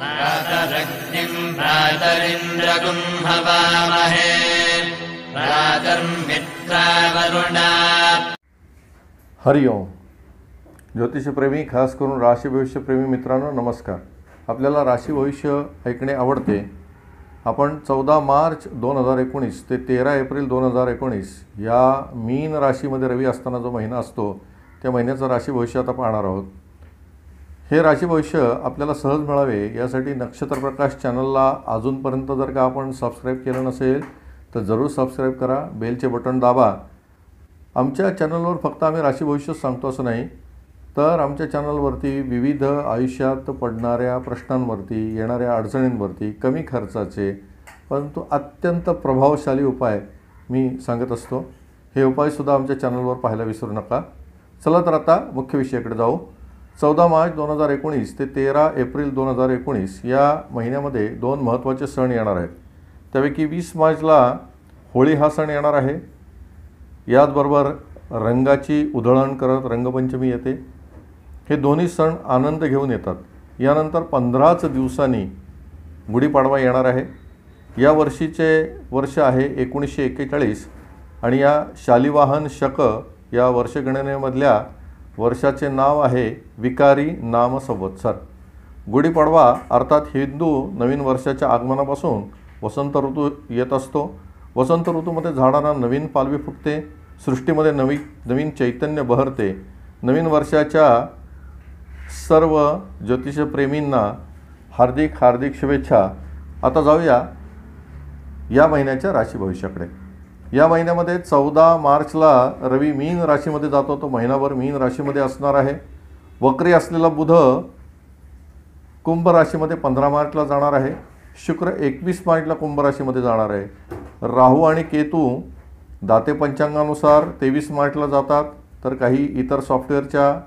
प्रातरग्निम् प्रातरिन्द्रगुम् हवामहे प्रातर्मित्रावरुणा हरिओम ज्योतिषप्रेमी खास करून राशी भविष्यप्रेमी मित्रांनो नमस्कार. आपल्याला राशी भविष्य ऐकणे आवडते. आपण चौदा मार्च दोन हजार एकोणीस ते तेरा एप्रिल दोन हजार एकोणीस या मीन राशीमध्ये रवी असताना जो महिना असतो त्या महिन्याचं राशी भविष्य आता पाहणार आहोत. हे राशी भविष्य आपल्याला सहज मिळावे यासाठी नक्षत्र प्रकाश चॅनलला अजूनपर्यंत जर का आपण सबस्क्राईब केलं नसेल तर जरूर सबस्क्राईब करा बेलचे बटन दाबा. आमच्या चॅनलवर फक्त आम्ही राशी भविष्य सांगतो असं नाही तर आमच्या चॅनलवरती विविध आयुष्यात पडणाऱ्या प्रश्नांवरती येणाऱ्या अडचणींवरती कमी खर्चाचे परंतु अत्यंत प्रभावशाली उपाय मी सांगत असतो. हे उपायसुद्धा आमच्या चॅनलवर पाहायला विसरू नका. चला तर आता मुख्य विषयाकडे जाऊ. चौदा मार्च दोन हजार एकोणीस ते तेरा एप्रिल दोन हजार एकोणीस या महिन्यामध्ये दोन महत्त्वाचे सण येणार आहेत. त्यापैकी वीस मार्चला होळी हा सण येणार आहे. याचबरोबर रंगाची उधळण करत रंगपंचमी येते. हे दोन्ही सण आनंद घेऊन येतात. यानंतर पंधराच दिवसांनी गुढीपाडवा येणार आहे. या वर्षीचे वर्ष आहे एकोणीसशे एक्केचाळीस आणि या शालिवाहन शक या वर्षगणनेमधल्या वर्षाचे नाव आहे विकारी नाम संवत्सर गुढीपाडवा अर्थात हिंदू नवीन वर्षाच्या आगमनापासून वसंत ऋतू येत असतो. वसंत ऋतूमध्ये झाडांना नवीन पालवी फुटते सृष्टीमध्ये नवी नवीन चैतन्य बहरते. नवीन वर्षाच्या सर्व ज्योतिषप्रेमींना हार्दिक हार्दिक शुभेच्छा. आता जाऊया या महिन्याच्या राशी भविष्याकडे या महिन्यामध्ये चौदा मार्चला रवी मीन राशीमध्ये जातो. तो महिनाभर मीन राशीमध्ये असणार आहे. वक्री असलेला बुध कुंभ राशीमध्ये पंधरा मार्चला जाणार आहे. शुक्र एकवीस मार्चला कुंभ राशीमध्ये जाणार आहे. राहू आणि केतू दाते पंचांगानुसार तेवीस मार्चला जातात. तर काही इतर सॉफ्टवेअरच्या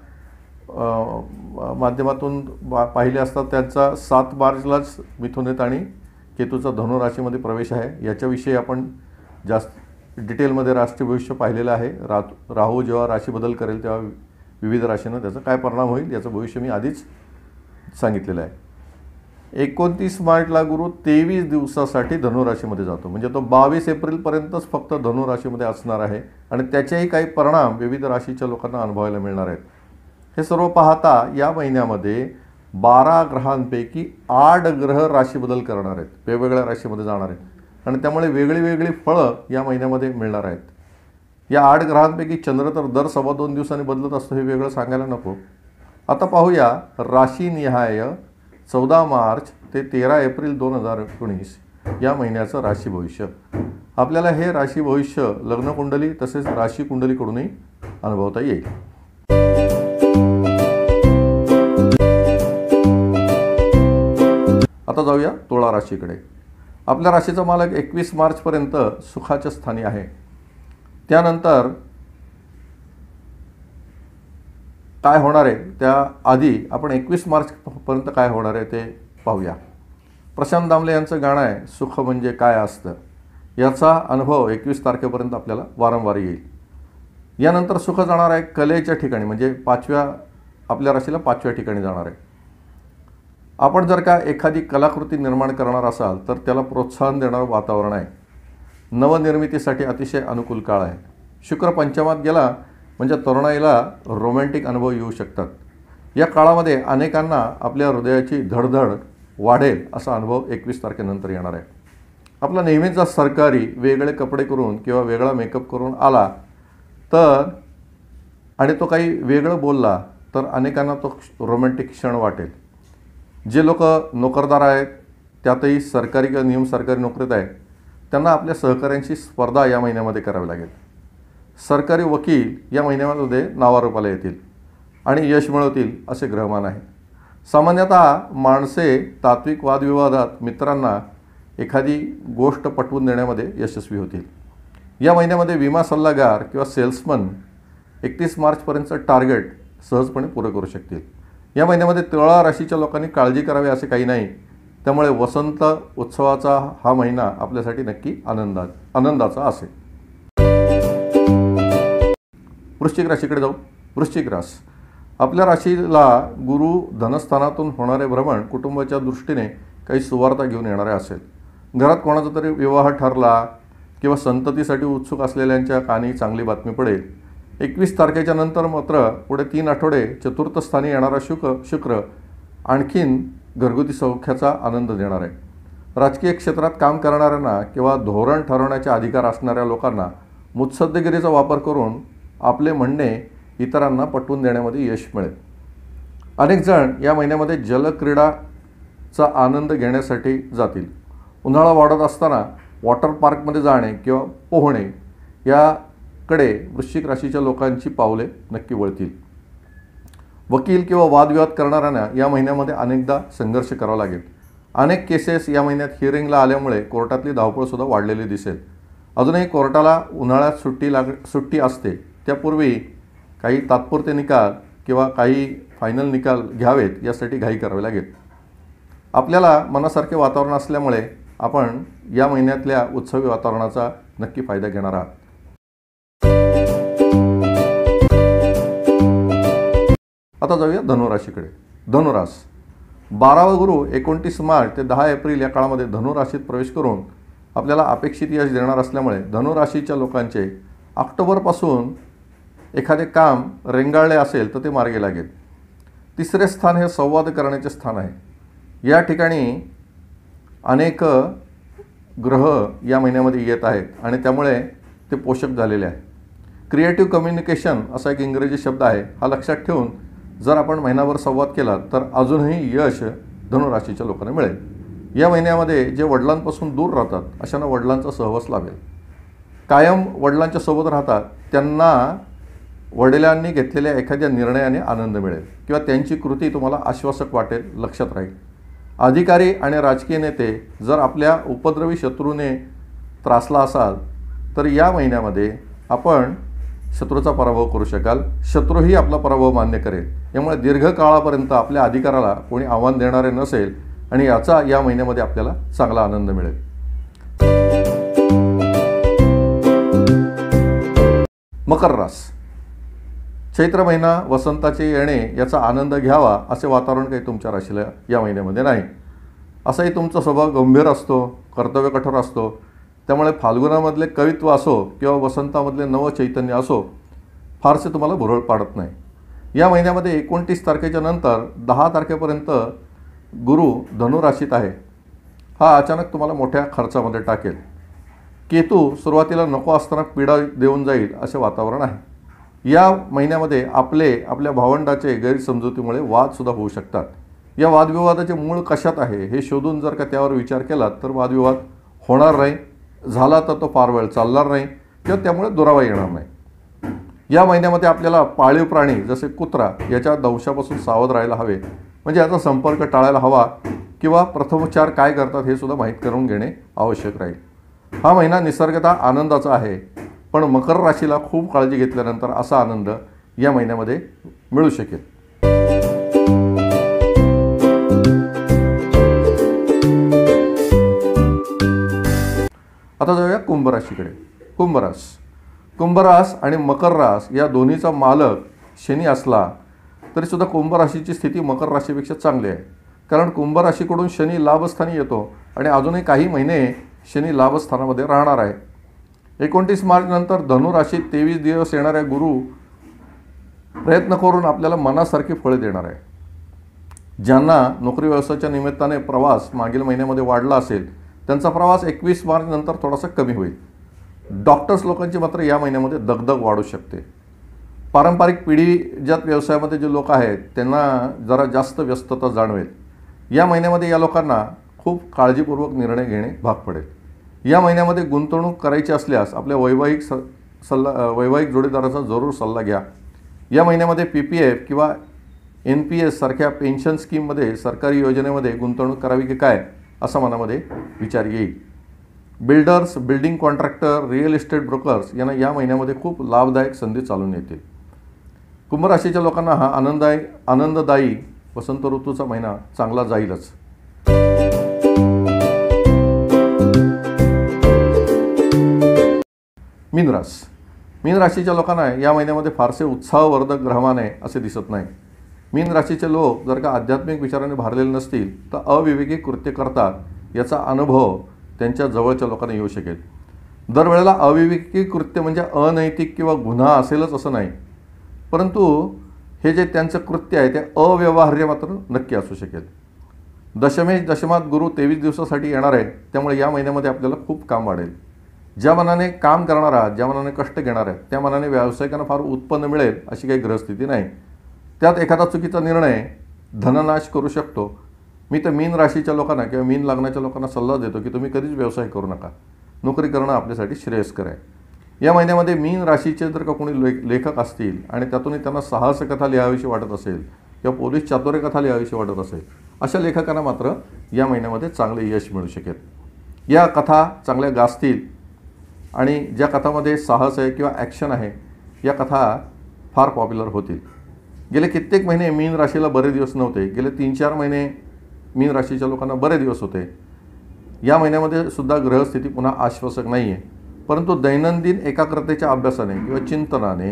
माध्यमातून बा पाहिले असतात त्यांचा सात मार्चलाच मिथुनेत आणि केतूचा धनुराशीमध्ये प्रवेश आहे. याच्याविषयी आपण जास्त डिटेलमध्ये राष्ट्रीय भविष्य पाहिलेलं आहे. रा राहू जेव्हा राशी बदल करेल तेव्हा विविध राशीनं त्याचा काय परिणाम होईल याचं भविष्य मी आधीच सांगितलेलं आहे. एकोणतीस मार्चला गुरु तेवीस दिवसासाठी धनुराशीमध्ये जातो. म्हणजे तो बावीस एप्रिलपर्यंतच फक्त धनुराशीमध्ये असणार आहे आणि त्याचेही काही परिणाम विविध राशीच्या लोकांना अनुभवायला मिळणार आहेत. हे सर्व पाहता या महिन्यामध्ये बारा ग्रहांपैकी आठ ग्रह राशी बदल करणार आहेत. वेगवेगळ्या राशीमध्ये जाणार आहेत. आणि त्यामुळे वेगळी वेगळी फळं या महिन्यामध्ये मिळणार आहेत. या आठ ग्रहांपैकी चंद्र तर दर सव्वा दोन दिवसांनी बदलत असतो हे वेगळं सांगायला नको. आता पाहूया राशीनिहाय चौदा मार्च ते तेरा एप्रिल दोन हजार एकोणीस या महिन्याचं राशी भविष्य. आपल्याला हे राशी भविष्य लग्नकुंडली तसेच राशी कुंडलीकडूनही अनुभवता येईल. आता जाऊया तुळा राशीकडे. आपल्या राशीचा मालक एकवीस मार्चपर्यंत सुखाच्या स्थानी आहे. त्यानंतर काय होणार आहे? त्या आधी आपण एकवीस मार्चपर्यंत काय होणार आहे ते पाहूया. प्रशांत दामले यांचं गाणं आहे सुख म्हणजे काय असतं? याचा अनुभव एकवीस तारखेपर्यंत आपल्याला वारंवार येईल. यानंतर सुख जाणार आहे कलेच्या ठिकाणी म्हणजे पाचव्या आपल्या राशीला पाचव्या ठिकाणी जाणार आहे. आपण जर का एखादी कलाकृती निर्माण करणार असाल तर त्याला प्रोत्साहन देणारं वातावरण आहे. नवनिर्मितीसाठी अतिशय अनुकूल काळ आहे. शुक्र पंचमात गेला म्हणजे तरुणाईला रोमॅन्टिक अनुभव येऊ शकतात. या काळामध्ये अनेकांना आपल्या हृदयाची धडधड वाढेल असा अनुभव एकवीस तारखेनंतर येणार आहे. आपला नेहमीचा सरकारी वेगळे कपडे करून किंवा वेगळा मेकअप करून आला तर आणि तो काही वेगळं बोलला तर अनेकांना तो रोमॅन्टिक क्षण वाटेल. जे लोक नोकरदार आहेत त्यातही सरकारी किंवा नियम सरकारी नोकरीत आहेत त्यांना आपल्या सहकाऱ्यांची स्पर्धा या महिन्यामध्ये करावी लागेल. सरकारी वकील या महिन्यामध्ये नावारूपाला येतील आणि यश मिळवतील असे ग्रहमान आहे. सामान्यतः माणसे तात्विक वादविवादात मित्रांना एखादी गोष्ट पटवून देण्यामध्ये यशस्वी होतील. या महिन्यामध्ये विमा सल्लागार किंवा सेल्समन एकतीस मार्चपर्यंतचं टार्गेट सहजपणे पुरं करू शकतील. या महिन्यामध्ये तुळा राशीच्या लोकांनी काळजी करावी असे काही नाही. त्यामुळे वसंत उत्सवाचा हा महिना आपल्यासाठी नक्की आनंदा आनंदाचा असेल वृश्चिक राशीकडे जाऊ. वृश्चिक रास. आपल्या राशीला गुरु धनस्थानातून होणारे भ्रमण कुटुंबाच्या दृष्टीने काही सुवार्ता घेऊन येणारे असेल. घरात कोणाचा तरी विवाह ठरला किंवा संततीसाठी उत्सुक असलेल्यांच्या कानी चांगली बातमी पडेल. एकवीस तारखेच्या नंतर मात्र पुढे तीन आठवडे चतुर्थ स्थानी येणारा शुक शुक्र आणखीन घरगुती सौख्याचा आनंद देणार आहे. राजकीय क्षेत्रात काम करणाऱ्यांना किंवा धोरण ठरवण्याचे अधिकार असणाऱ्या लोकांना मुत्सद्देगिरीचा वापर करून आपले म्हणणे इतरांना पटवून देण्यामध्ये यश मिळेल. अनेक जण या महिन्यामध्ये जलक्रीडाचा आनंद घेण्यासाठी जातील. उन्हाळा वाढत असताना वॉटर पार्कमध्ये जाणे किंवा पोहणे या कडे वृश्चिक राशीच्या लोकांची पावले नक्की वळतील. वकील किंवा वादविवाद करणाऱ्यांना या महिन्यामध्ये अनेकदा संघर्ष करावा लागेल. अनेक केसेस या महिन्यात हिअरिंगला आल्यामुळे कोर्टातली धावपळसुद्धा वाढलेली दिसेल. अजूनही कोर्टाला उन्हाळ्यात सुट्टी लाग सुट्टी असते. त्यापूर्वी काही तात्पुरते निकाल किंवा काही फायनल निकाल घ्यावेत यासाठी घाई करावी लागेल. आपल्याला मनासारखे वातावरण असल्यामुळे आपण या महिन्यातल्या उत्सवी वातावरणाचा नक्की फायदा घेणार आहात. आता जाऊया धनुराशीकडे. धनुरास. बारावा गुरु एकोणतीस मार्च ते दहा एप्रिल या काळामध्ये धनुराशीत प्रवेश करून आपल्याला अपेक्षित यश देणार असल्यामुळे धनुराशीच्या लोकांचे ऑक्टोबरपासून एखादे काम रेंगाळले असेल तर ते मार्गी लागेल. तिसरे स्थान हे संवाद करण्याचे स्थान आहे. या ठिकाणी अनेक ग्रह या महिन्यामध्ये येत आहेत आणि त्यामुळे ते पोषक झालेले आहे क्रिएटिव्ह कम्युनिकेशन असा एक इंग्रजी शब्द आहे. हा लक्षात ठेवून जर आपण महिनाभर संवाद केला तर अजूनही यश धनुराशीच्या लोकांना मिळेल. या महिन्यामध्ये जे वडिलांपासून दूर राहतात अशांना वडिलांचा सहवास लाभेल. कायम वडिलांच्या सोबत राहतात त्यांना वडिलांनी घेतलेल्या एखाद्या निर्णयाने आनंद मिळेल किंवा त्यांची कृती तुम्हाला आश्वासक वाटेल लक्षात राहील. अधिकारी आणि राजकीय नेते जर आपल्या उपद्रवी शत्रूने त्रासला असाल तर या महिन्यामध्ये आपण शत्रूचा पराभव करू शकाल. शत्रूही आपला पराभव मान्य करेल. यामुळे दीर्घकाळापर्यंत आपल्या अधिकाराला कोणी आव्हान देणारे नसेल आणि याचा या महिन्यामध्ये आपल्याला चांगला आनंद मिळेल. मकर रास. चैत्र महिना वसंताचे येणे याचा आनंद घ्यावा असे वातावरण काही तुमच्या राशीला या महिन्यामध्ये नाही. असाही तुमचा स्वभाव गंभीर असतो कर्तव्य कठोर असतो त्यामुळे फाल्गुनामधले कवित्व असो किंवा वसंतामधले नव चैतन्य असो फारसे तुम्हाला भुरळ पाडत नाही. या महिन्यामध्ये एकोणतीस तारखेच्या नंतर दहा तारखेपर्यंत गुरु धनुराशीत आहे. हा अचानक तुम्हाला मोठ्या खर्चामध्ये टाकेल. केतू सुरुवातीला नको असताना पीडा देऊन जाईल असे वातावरण आहे. या महिन्यामध्ये आपले आपल्या भावंडाचे गैरसमजुतीमुळे वादसुद्धा होऊ शकतात. या वादविवादाचे मूळ कशात आहे हे शोधून जर का त्यावर विचार केला तर वादविवाद होणार नाही. झाला तर तो फार वेळ चालणार नाही किंवा त्यामुळे दुरावा येणार नाही. या महिन्यामध्ये आपल्याला पाळीव प्राणी जसे कुत्रा याच्या दंशापासून सावध राहायला हवे. म्हणजे याचा संपर्क टाळायला हवा किंवा प्रथमोपचार काय करतात हे सुद्धा माहीत करून घेणे आवश्यक राहील. हा महिना निसर्गतः आनंदाचा आहे पण मकर राशीला खूप काळजी घेतल्यानंतर असा आनंद या महिन्यामध्ये मिळू शकेल. आता जाऊया कुंभराशीकडे. कुंभरास. कुंभरास आणि मकर रास या दोन्हीचा मालक शनी असला तरीसुद्धा कुंभराशीची स्थिती मकर राशीपेक्षा चांगली आहे. कारण कुंभराशीकडून शनी लाभस्थानी येतो आणि अजूनही काही महिने शनी लाभस्थानामध्ये राहणार आहे. एकोणतीस मार्च नंतर धनुराशीत तेवीस दिवस येणाऱ्या गुरु प्रयत्न करून आपल्याला मनासारखी फळे देणार आहे. ज्यांना नोकरी व्यवसायाच्या निमित्ताने प्रवास मागील महिन्यामध्ये वाढला असेल त्यांचा प्रवास एकवीस मार्च नंतर थोडासा कमी होईल. डॉक्टर्स लोकांची मात्र या महिन्यामध्ये दगदग वाढू शकते. पारंपरिक पिढीजात व्यवसायामध्ये जे लोक आहेत त्यांना जरा जास्त व्यस्तता जाणवेल. या महिन्यामध्ये या लोकांना खूप काळजीपूर्वक निर्णय घेणे भाग पडेल. या महिन्यामध्ये गुंतवणूक करायची असल्यास आपल्या वैवाहिक स सल्ला वैवाहिक जोडीदाराचा जरूर सल्ला घ्या. या महिन्यामध्ये पी पी एफ किंवा एन पी एस सारख्या पेन्शन स्कीममध्ये सरकारी योजनेमध्ये गुंतवणूक करावी की काय? असा मनामध्ये विचार येईल. Builders building contractor real estate brokers यांना या महिन्यामध्ये खूप लाभदायक संधी चालून येतील कुंभराशीच्या लोकांना हा आनंददायी आनंददायी वसंत ऋतूचा महिना चांगला जाईलच. मीनरास. मीन राशीच्या लोकांना या महिन्यामध्ये फारसे उत्साहवर्धक ग्रहमान आहे असे दिसत नाही मीन राशीचे लोक जर का आध्यात्मिक विचाराने भारलेले नसतील तर अविवेकी कृत्य करतात याचा अनुभव त्यांच्या जवळच्या लोकांना येऊ शकेल. दरवेळेला अविवेकी कृत्य म्हणजे अनैतिक किंवा गुन्हा असेलच असं नाही. परंतु हे जे त्यांचं कृत्य आहे ते अव्यवहार्य मात्र नक्की असू शकेल. दशमेश दशमात गुरु तेवीस दिवसासाठी येणार आहे त्यामुळे या महिन्यामध्ये आपल्याला खूप काम वाढेल. ज्या मनाने काम करणारा ज्या मनाने कष्ट घेणार आहे त्या मनाने व्यावसायिकांना फार उत्पन्न मिळेल अशी काही ग्रहस्थिती नाही. त्यात एखादा चुकीचा निर्णय धननाश करू शकतो. मी तर मीन राशीच्या लोकांना किंवा मीन लागण्याच्या लोकांना सल्ला देतो की तुम्ही कधीच व्यवसाय करू नका. नोकरी करणं आपल्यासाठी श्रेयस्कर आहे. या महिन्यामध्ये मीन राशीचे जर का कोणी ले लेखक असतील आणि त्यातूनही त्यांना साहस कथा लिहावीशी वाटत असेल किंवा पोलीस चातुर्य कथा लिहावीशी वाटत असेल अशा लेखकांना मात्र या महिन्यामध्ये चांगले यश मिळू शकेल. या कथा चांगल्या गाजतील आणि ज्या कथामध्ये साहस आहे किंवा ॲक्शन आहे या कथा फार पॉप्युलर होतील. गेले कित्येक महिने मीन राशीला बरे दिवस नव्हते. गेले तीन चार महिने मीन राशीच्या लोकांना बरे दिवस होते. या महिन्यामध्ये सुद्धा ग्रहस्थिती पुन्हा आश्वासक नाही आहे परंतु दैनंदिन एकाग्रतेच्या अभ्यासाने किंवा चिंतनाने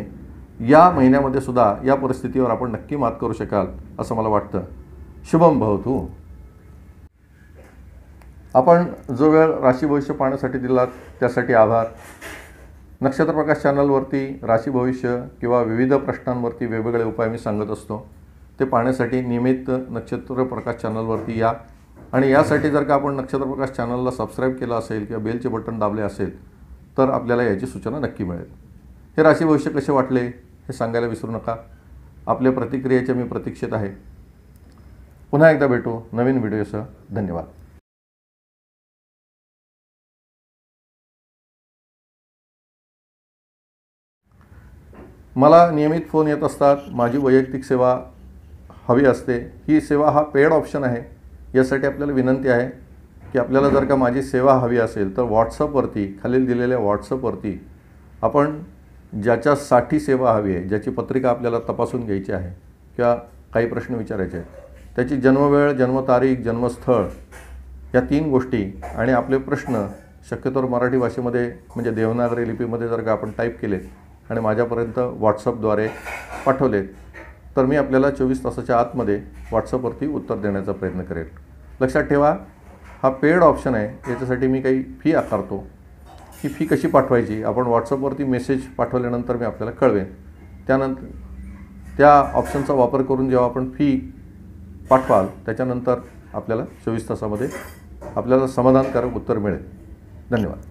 या महिन्यामध्ये सुद्धा या परिस्थितीवर आपण नक्की मात करू शकाल असं मला वाटतं. शुभम भवतू. आपण जो वेळ राशी भविष्य पाहण्यासाठी दिलात त्यासाठी आभार. नक्षत्र प्रकाश चॅनलवरती राशी भविष्य किंवा विविध प्रश्नांवरती वेगवेगळे उपाय मी सांगत असतो. ते पाहण्यासाठी नियमित नक्षत्र प्रकाश चॅनलवरती या. आणि यासाठी जर का आपण नक्षत्र प्रकाश चॅनलला सबस्क्राईब केलं असेल किंवा बेलचे बटन दाबले असेल तर आपल्याला याची सूचना नक्की मिळेल. हे राशी भविष्य कसे वाटले हे सांगायला विसरू नका. आपल्या प्रतिक्रियेच्या मी प्रतीक्षेत आहे. पुन्हा एकदा भेटू नवीन व्हिडिओसह. धन्यवाद. मला नियमित फोन येत असतात माझी वैयक्तिक सेवा हवी असते ही सेवा हा पेड ऑप्शन आहे. यासाठी आपल्याला विनंती आहे की आपल्याला जर का माझी सेवा हवी असेल तर व्हॉट्सअपवरती खालील दिलेल्या व्हॉट्सअपवरती आपण ज्याच्यासाठी सेवा हवी आहे ज्याची पत्रिका आपल्याला तपासून घ्यायची आहे किंवा काही प्रश्न विचारायचे आहेत त्याची जन्मवेळ जन्मतारीख जन्मस्थळ या तीन गोष्टी आणि आपले प्रश्न शक्यतोवर मराठी भाषेमध्ये म्हणजे देवनागरी लिपीमध्ये जर का आपण टाईप केले आणि माझ्यापर्यंत व्हॉट्सअपद्वारे पाठवले तर मी आपल्याला चोवीस तासाच्या आतमध्ये व्हॉट्सअपवरती उत्तर देण्याचा प्रयत्न करेल. लक्षात ठेवा हा पेड ऑप्शन आहे. याच्यासाठी मी काही फी आकारतो. ही फी कशी पाठवायची? आपण व्हॉट्सअपवरती मेसेज पाठवल्यानंतर मी आपल्याला कळवेन. त्यानंतर त्या ऑप्शनचा वापर करून जेव्हा आपण फी पाठवाल त्याच्यानंतर आपल्याला चोवीस तासामध्ये आपल्याला समाधानकारक उत्तर मिळेल. धन्यवाद.